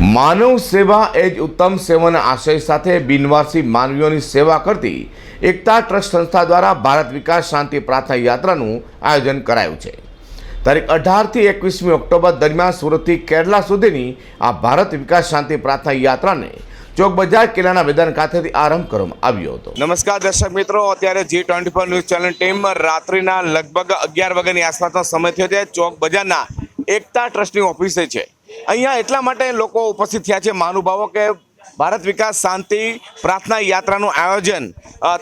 માનવ સેવા એ જ ઉત્તમ સેવાના આશય સાથે બિનવાસી માનવીઓની સેવા કરતી એકતા ટ્રસ્ટ સંસ્થા દ્વારા ભારત વિકાસ શાંતિ પ્રાર્થના યાત્રાનું આયોજન કરાયું છે. તારીખ અઢારથી એકવીસમી ઓક્ટોબર દરમિયાન સુરતથી કેરલા સુધીની આ ભારત વિકાસ શાંતિ પ્રાર્થના યાત્રાને ચોક બજાર કિલ્લાના મેદાન ખાતેથી આરંભ કરવામાં આવ્યો હતો. નમસ્કાર દર્શક મિત્રો, અત્યારે G twenty four news channel team રાત્રિના લગભગ અગિયાર વાગ્યાની આસપાસનો સમય થયો છે. ચોક બજારના એકતા ટ્રસ્ટની ઓફિસે છે. અહીંયા એટલા માટે લોકો ઉપસ્થિત થયા છે. મહાનુભાવો કે ભારત વિકાસ શાંતિ પ્રાર્થના યાત્રાનું આયોજન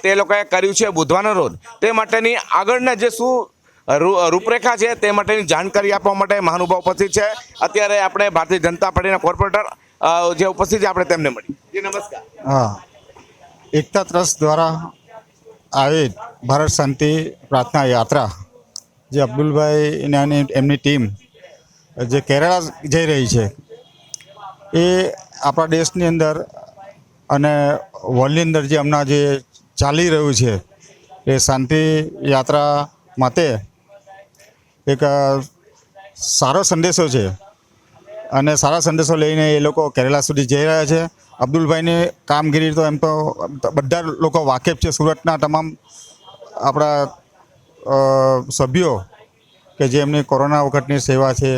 તે લોકોએ કર્યું છે બુધવારના રોજ. તે માટેની આગળના જે શું રૂપરેખા છે તે માટેની જાણકારી આપવા માટે મહાનુભાવ ઉપસ્થિત છે. અત્યારે આપણે ભારતીય જનતા પાર્ટીના કોર્પોરેટર જે ઉપસ્થિત છે, આપણે તેમને મળી નમસ્કાર. હા. એકતા ટ્રસ્ટ દ્વારા આયોજિત ભારત શાંતિ પ્રાર્થના યાત્રા, જે અબ્દુલભાઈ અને એમની ટીમ જે કેરળા જઈ રહી છે, એ આપણા દેશની અંદર અને વર્લ્ડની અંદર જે હમણાં જે ચાલી રહ્યું છે, એ શાંતિ યાત્રા માટે એક સારો સંદેશો છે. અને સારા સંદેશો લઈને એ લોકો કેરલા સુધી જઈ રહ્યા છે. અબ્દુલભાઈની કામગીરી તો એમ તો બધા લોકો વાકેફ છે. સુરતના તમામ આપણા સભ્યો કે જે એમની કોરોના વખતની સેવા છે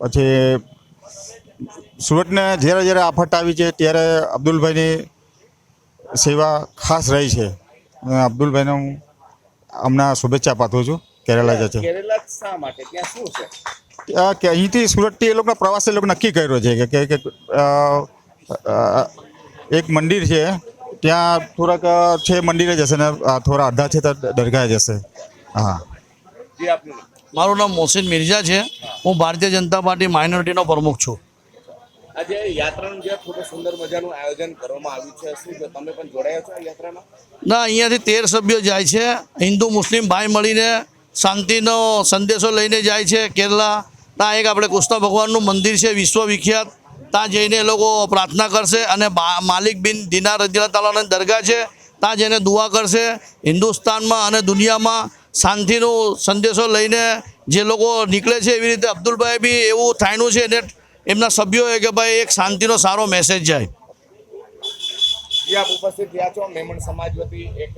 પછી સુરતને જ્યારે જ્યારે આફત આવી છે ત્યારે અબ્દુલભાઈની સેવા ખાસ રહી છે. અબ્દુલભાઈને હું હમણાં શુભેચ્છા પાઠવું છું. કેરલા જશે કે અહીંથી સુરતથી એ લોકોના પ્રવાસે એ લોકો નક્કી કર્યો છે કે એક મંદિર છે. ત્યાં થોડાક છે મંદિરે જશે ને થોડા અડધા છે તો દરગાહે જશે. હા. મારું નામ મોહસિન મિર્ઝા છે. હું ભારતીય જનતા પાર્ટી માઇનોરિટીનો પ્રમુખ છું. આજે યાત્રાનું જે ખૂબ સુંદર મજાનું આયોજન કરવામાં આવ્યું છે શું તમે પણ જોડાયા છો આ યાત્રામાં? ના અહીંયાથી તેર સભ્યો જાય છે. હિન્દુ મુસ્લિમ ભાઈ મળીને શાંતિનો સંદેશો લઈને જાય છે કેરલા. ત્યાં એક આપણે કૃષ્ણ ભગવાનનું મંદિર છે વિશ્વવિખ્યાત. ત્યાં જઈને એ લોકો પ્રાર્થના કરશે અને માલિક બિન દિનાર રજીલા તાલાની દરગાહ છે. ત્યાં જઈને દુઆ કરશે. હિન્દુસ્તાનમાં અને દુનિયામાં શાંતિનો સંદેશો લઈને જે લોકો નીકળે છે એવી રીતે અબ્દુલભાઈ બી એવું થાયનું છે ને એમના સભ્યોએ કે ભાઈ એક શાંતિનો સારો મેસેજ જાય. આપ ઉપસ્થિત થયા છો. મેમણ સમાજ વતી એક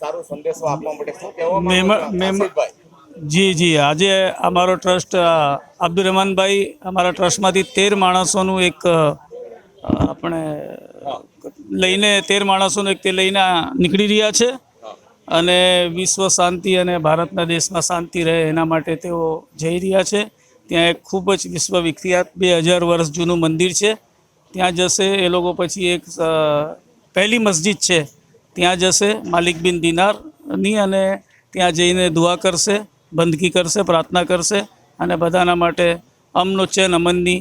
સારો સંદેશો આપવા માટે શું કહેવા માંગો મેમણ- છો? મેમણ- આશિષભાઈ. જી જી. આજે અમારો ટ્રસ્ટ અબ્દુલ રહેમાનભાઈ અમારા ટ્રસ્ટમાંથી તેર માણસોનું એક આપણે લઈને તેર માણસોનું એક તે લઈને નીકળી રહ્યા છે. અને વિશ્વ શાંતિ અને ભારતના દેશમાં શાંતિ રહે એના માટે તેઓ જઈ રહ્યા છે. ત્યાં એક ખૂબ જ વિશ્વ વિખ્યાત બે હજાર વર્ષ જૂનું મંદિર છે. ત્યાં જશે, એ લોકો પછી એક પહેલી મસ્જિદ છે. ત્યાં જશે માલિક બિન દિનારની અને ત્યાં જઈને દુઆ કરશે બંદગી કરશે, પ્રાર્થના કરશે અને બધાના માટે અમનો ચેન અમનની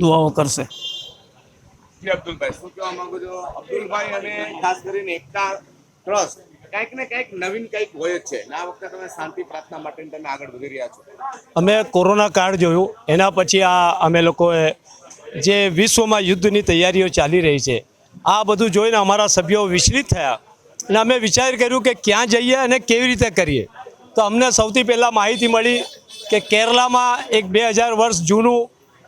દુઆઓ કરશે. અબ્દુલભાઈ, શું કહેવા માંગો છો? અબ્દુલભાઈ અને ખાસ કરીને એકતા ટ્રસ્ટ કંઈક ને કંઈક નવીન કંઈક હોય છે. આ વખતે તમે શાંતિ પ્રાર્થના માટે તમે આગળ વધી રહ્યા છો. અમે કોરોના કાળ જોયું. એના પછી આ અમે લોકોએ જે વિશ્વમાં યુદ્ધની તૈયારીઓ ચાલી રહી છે, આ બધું જોઈને અમારા સભ્યો વિચલિત થયા. અને અમે વિચાર કર્યું કે ક્યાં જઈએ અને કેવી રીતે કરીએ. તો અમને સૌથી પહેલાં માહિતી મળી કે કેરલામાં એક બે હજાર વર્ષ જૂનું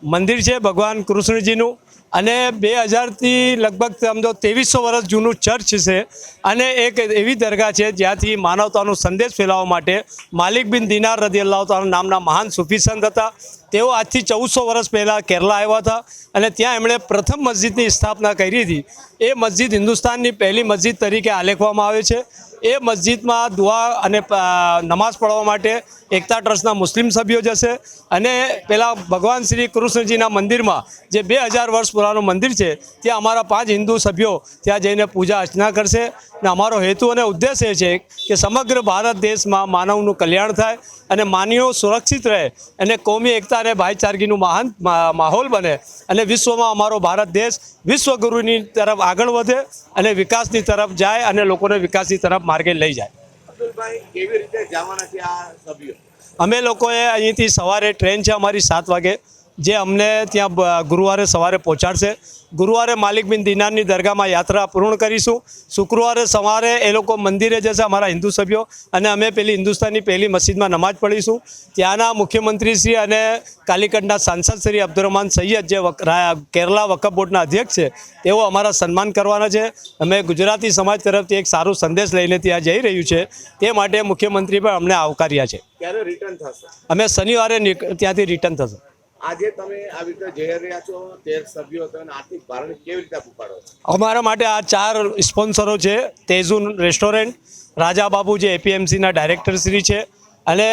મંદિર છે ભગવાન કૃષ્ણજીનું. અને બે હજારથી લગભગ સમજો ત્રેવીસો વર્ષ જૂનું ચર્ચ છે અને એક એવી દરગાહ છે જ્યાંથી માનવતાનો સંદેશ ફેલાવવા માટે માલિક બિન દિનાર રદી અલ્લાહ નામના મહાન સૂફી સંત હતા. તેઓ આજથી ચૌદસો વર્ષ પહેલાં કેરલા આવ્યા હતા અને ત્યાં એમણે પ્રથમ મસ્જિદની સ્થાપના કરી હતી. એ મસ્જિદ હિન્દુસ્તાનની પહેલી મસ્જિદ તરીકે આલેખવામાં આવે છે. એ મસ્જિદમાં દુઆ અને નમાઝ પઢવા માટે એકતા ટ્રસ્ટના મુસ્લિમ સભ્યો જશે. અને પેલા ભગવાન શ્રી કૃષ્ણજીના મંદિરમાં જે બે હજાર વર્ષ પુરાનું મંદિર છે, ત્યાં અમારા પાંચ હિન્દુ સભ્યો ત્યાં જઈને પૂજા અર્ચના કરશે. અને અમારો હેતુ અને ઉદ્દેશ એ છે કે સમગ્ર ભારત દેશમાં માનવનું કલ્યાણ થાય અને માનવીઓ સુરક્ષિત રહે અને કોમી એકતા અને ભાઈચારગીનું મહાન માહોલ બને અને વિશ્વમાં અમારો ભારત દેશ વિશ્વગુરુની તરફ આગળ વધે અને વિકાસની તરફ જાય અને લોકોને વિકાસની તરફ માર્ગે લઈ જાય. અમે લોકોએ અહીંથી સવારે ટ્રેન છે અમારી સાત વાગે. જે અમને ત્યાં ગુરુવારે સવારે પહોંચાડશે. ગુરુવારે માલિક બિન દિનારની દરગાહમાં યાત્રા પૂર્ણ કરીશું. શુક્રવારે સવારે એ લોકો મંદિરે જશે અમારા હિન્દુ સભ્યો અને અમે પેલી હિન્દુસ્તાનની પહેલી મસ્જિદમાં નમાજ પઢીશું. ત્યાંના મુખ્યમંત્રીશ્રી અને કાલીકટના સાંસદ શ્રી અબ્દુરહમાન સૈયદ જે કેરલા વકફ બોર્ડના અધ્યક્ષ છે તેઓ અમારા સન્માન કરવાના છે. અમે ગુજરાતી સમાજ તરફથી એક સારો સંદેશ લઈને ત્યાં જઈ રહ્યું છે. તે માટે મુખ્યમંત્રી પણ અમને આવકાર્યા છે. ક્યારે રિટર્ન થશે? અમે શનિવારે ત્યાંથી રિટર્ન થશે. આજે તમે આવી રીતે જઈ રહ્યા છો તેર સભ્યો તમે આર્થિક ભારણ કેવી રીતે ઉપાડો અમારા માટે આ ચાર સ્પોન્સરો છે તેઝુન રેસ્ટોરન્ટ રાજા બાબુ જે એપીએમસીના ડાયરેક્ટર શ્રી છે અને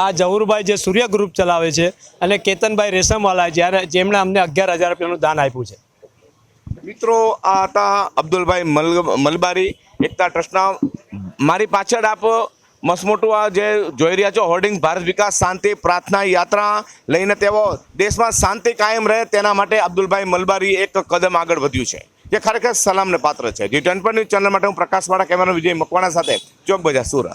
આ જહુરભાઈ જે સૂર્ય ગ્રુપ ચલાવે છે અને કેતનભાઈ રેશમવાલા જ્યારે જેમણે અમને અગિયાર હજાર રૂપિયાનું દાન આપ્યું છે. મિત્રો આ હતા અબ્દુલભાઈ મલ મલબારી એકતા ટ્રસ્ટના. મારી પાછળ આપ મસમોટું આ જે જોઈ રહ્યા છો હોર્ડિંગ ભારત વિકાસ શાંતિ પ્રાર્થના યાત્રા લઈને તેઓ દેશમાં શાંતિ કાયમ રહે તેના માટે અબ્દુલભાઈ મલબારી એક કદમ આગળ વધ્યું છે. જે ખરેખર સલામને પાત્ર છે. જી ટ્વેન્ટી ન્યૂઝ ચેનલ માટે હું પ્રકાશવાળા કેમેરા વિજય મકવાણા સાથે ચોક બજાર સુરત.